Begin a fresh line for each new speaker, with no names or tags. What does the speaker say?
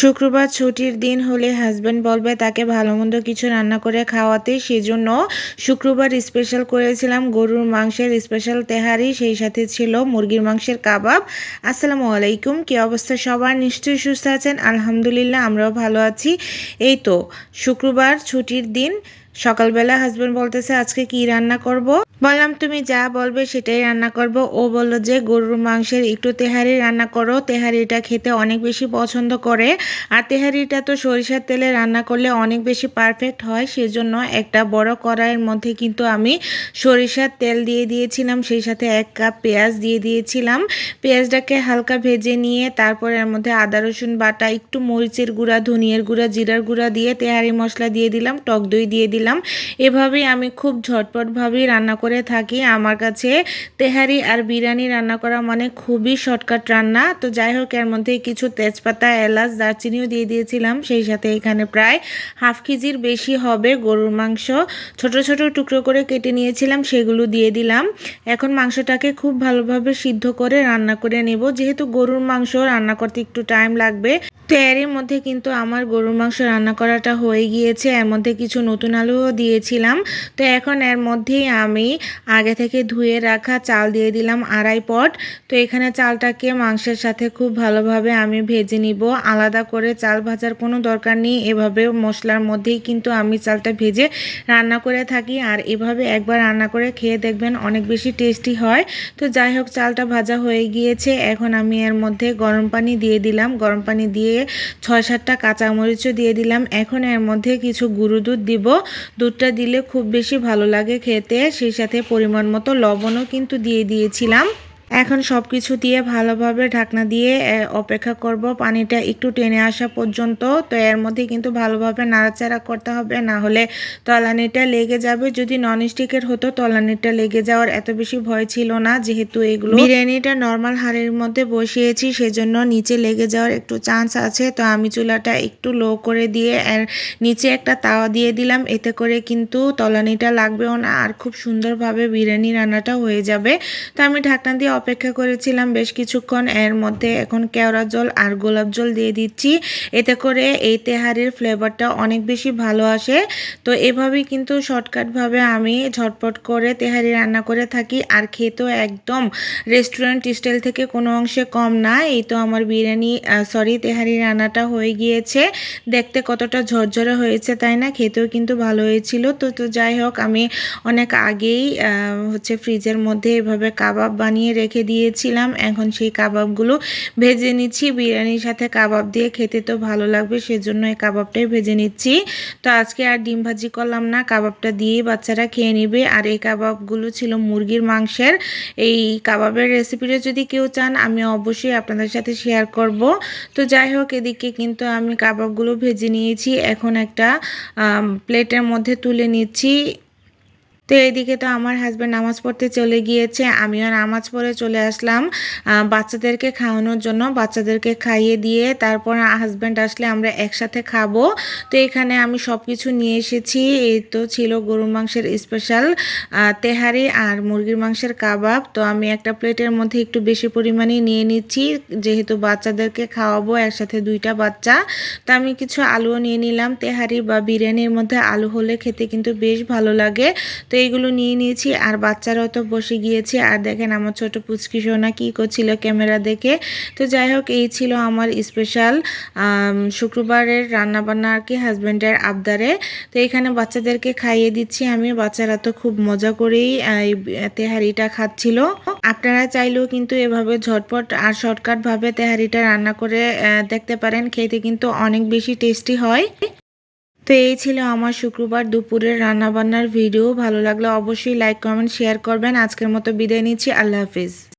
শুক্রবার ছুটির দিন হলে হাজব্যান্ড বলবে, তাকে ভালো মন্দ কিছু রান্না করে খাওয়াতে। সেজন্য শুক্রবার স্পেশাল করেছিলাম গরুর মাংসের স্পেশাল তেহারি, সেই সাথে ছিল মুরগির মাংসের কাবাব। আসসালামু আলাইকুম, কী অবস্থা সবার? নিশ্চয়ই সুস্থ আছেন? আলহামদুলিল্লাহ, আমরাও ভালো আছি। এই তো, শুক্রবার ছুটির দিন সকালবেলা হাজব্যান্ড বলতেছে, আজকে কি রান্না করব? বললাম, তুমি যা বলবে সেটাই রান্না করব। ও বলল যে, গরুর মাংসের একটু তেহারি রান্না করো। তেহারিটা খেতে অনেক বেশি পছন্দ করে। আর তেহারিটা তো সরিষার তেলে রান্না করলে অনেক বেশি পারফেক্ট হয়। সেজন্য একটা বড় কড়াইয়ের মধ্যে কিন্তু আমি সরিষার তেল দিয়ে দিয়েছিলাম। সেই সাথে এক কাপ পেঁয়াজ দিয়ে দিয়েছিলাম। পেঁয়াজটাকে হালকা ভেজে নিয়ে তারপরে এর মধ্যে আদা, রসুন বাটা, একটু মরিচের গুঁড়া, ধনিয়ার গুঁড়া, জিরার গুঁড়া দিয়ে তেহারি মশলা দিয়ে দিলাম। টক দই দিয়ে দিলাম। এভাবেই আমি খুব ঝটপটভাবেই রান্না করে থাকি। আমার কাছে তেহারি আর বিরিয়ানি রান্না করা মানে খুবই শর্টকাট রান্না। তো যাই হোক, এর মধ্যে কিছু তেজপাতা, এলাচ, দারচিনিও দিয়ে দিয়েছিলাম। সেই সাথে এখানে প্রায় হাফ কেজির বেশি হবে গরুর মাংস। ছোট ছোট টুকরো করে কেটে নিয়েছিলাম, সেগুলো দিয়ে দিলাম। এখন মাংসটাকে খুব ভালোভাবে সিদ্ধ করে রান্না করে নেব। যেহেতু গরুর মাংস রান্না করতে একটু টাইম লাগবে তো এরই মধ্যে কিন্তু আমার গরুর মাংস রান্না করাটা হয়ে গিয়েছে। এর মধ্যে কিছু নতুন আলুও দিয়েছিলাম। তো এখন এর মধ্যেই আমি আগে থেকে ধুয়ে রাখা চাল দিয়ে দিলাম আড়াই পট। তো এখানে চালটাকে মাংসের সাথে খুব ভালোভাবে আমি ভেজে নিব। আলাদা করে চাল ভাজার কোনো দরকার নেই। এভাবে মশলার মধ্যেই কিন্তু আমি চালটা ভেজে রান্না করে থাকি। আর এভাবে একবার রান্না করে খেয়ে দেখবেন অনেক বেশি টেস্টি হয়। তো যাই হোক, চালটা ভাজা হয়ে গিয়েছে। এখন আমি এর মধ্যে গরম পানি দিয়ে দিলাম। গরম পানি দিয়ে ছয় সাতটা কাঁচামরিচও দিয়ে দিলাম। এখন এর মধ্যে কিছু গুঁড়ো দুধ দিব। দুধটা দিলে খুব বেশি ভালো লাগে খেতে। সেই সাথে পরিমাণ মতো লবণও কিন্তু দিয়ে দিয়েছিলাম। এখন সব কিছু দিয়ে ভালোভাবে ঢাকনা দিয়ে অপেক্ষা করব। পানিটা একটু টেনে আসা পর্যন্ত, তো এর মধ্যে কিন্তু ভালোভাবে নাড়াচাড়া করতে হবে। না হলে তলানিটা লেগে যাবে। যদি ননস্টিকের হতো, তলানিটা লেগে যাওয়ার এত বেশি ভয় ছিল না, যেহেতু এগুলো বিরিয়ানিটা নর্মাল হাড়ের মধ্যে বসিয়েছি, সেজন্য নিচে লেগে যাওয়ার একটু চান্স আছে। তো আমি চুলাটা একটু লো করে দিয়ে, এর নিচে একটা তাওয়া দিয়ে দিলাম। এতে করে কিন্তু তলানিটা লাগবেও না। আর খুব সুন্দরভাবে বিরিয়ানি রান্নাটা হয়ে যাবে। তো আমি ঢাকনা দিয়ে অপেক্ষা করেছিলাম বেশ কিছুক্ষণ। এর মধ্যে এখন কেওড়া জল আর গোলাপ জল দিয়ে দিচ্ছি। এতে করে এই তেহারির ফ্লেভারটা অনেক বেশি ভালো আসে। তো এভাবেই কিন্তু শর্টকাটভাবে আমি ঝটপট করে তেহারি রান্না করে থাকি। আর খেতেও একদম রেস্টুরেন্ট স্টাইল থেকে কোনো অংশে কম না। এই তো আমার বিরিয়ানি সরি তেহারি রান্নাটা হয়ে গিয়েছে। দেখতে কতটা ঝরঝরে হয়েছে তাই না? খেতেও কিন্তু ভালো হয়েছিল। তো তো যাই হোক, আমি অনেক আগেই হচ্ছে ফ্রিজের মধ্যে এভাবে কাবাব বানিয়ে রেখে দিয়েছিলাম। এখন সেই কাবাবগুলো ভেজে নিচ্ছি। বিরিয়ানির সাথে কাবাব দিয়ে খেতে তো ভালো লাগবে, সেজন্য এই কাবাবটাই ভেজে নিচ্ছি। তো আজকে আর ডিম ভাজি করলাম না, কাবাবটা দিয়েই বাচ্চারা খেয়ে নেবে। আর এই কাবাবগুলো ছিল মুরগির মাংসের। এই কাবাবের রেসিপিটা যদি কেউ চান, আমি অবশ্যই আপনাদের সাথে শেয়ার করব। তো যাই হোক, এদিকে কিন্তু আমি কাবাবগুলো ভেজে নিয়েছি। এখন একটা প্লেটের মধ্যে তুলে নিচ্ছি। তো এইদিকে তো আমার হাজব্যান্ড নামাজ পড়তে চলে গিয়েছে। আমিও নামাজ পড়ে চলে আসলাম। বাচ্চাদেরকে খাওয়ানোর জন্য বাচ্চাদেরকে খাইয়ে দিয়ে তারপর হাজব্যান্ড আসলে আমরা একসাথে খাব। তো এখানে আমি সব কিছু নিয়ে এসেছি। এই তো ছিল গরুর মাংসের স্পেশাল তেহারি আর মুরগির মাংসের কাবাব। তো আমি একটা প্লেটের মধ্যে একটু বেশি পরিমাণে নিয়ে নিচ্ছি। যেহেতু বাচ্চাদেরকে খাওয়াবো একসাথে দুইটা বাচ্চা। তো আমি কিছু আলুও নিয়ে নিলাম। তেহারি বা বিরিয়ানির মধ্যে আলু হলে খেতে কিন্তু বেশ ভালো লাগে। তো এইগুলো নিয়ে নিয়েছি, আর বাচ্চারাও তো বসে গিয়েছে। আর দেখেন আমার ছোট পুচকি সোনা কী করছিল ক্যামেরা দেখে। তো যাই হোক, এই ছিল আমার স্পেশাল শুক্রবারের রান্নাবান্না আর কি হাজব্যান্ডের আবদারে। তো এখানে বাচ্চাদেরকে খাইয়ে দিচ্ছি আমি। বাচ্চারা তো খুব মজা করেই এই তেহারিটা খাচ্ছিল। আপনারা চাইলেও কিন্তু এভাবে ঝটপট আর শর্টকাটভাবে তেহারিটা রান্না করে দেখতে পারেন। খেতে কিন্তু অনেক বেশি টেস্টি হয়। তো এই ছিল আমার শুক্রবার দুপুরের রান্নাবান্নার ভিডিও। ভালো লাগলে অবশ্যই লাইক কমেন্ট শেয়ার করবেন। আজকের মতো বিদায় নিচ্ছি। আল্লাহ হাফিজ।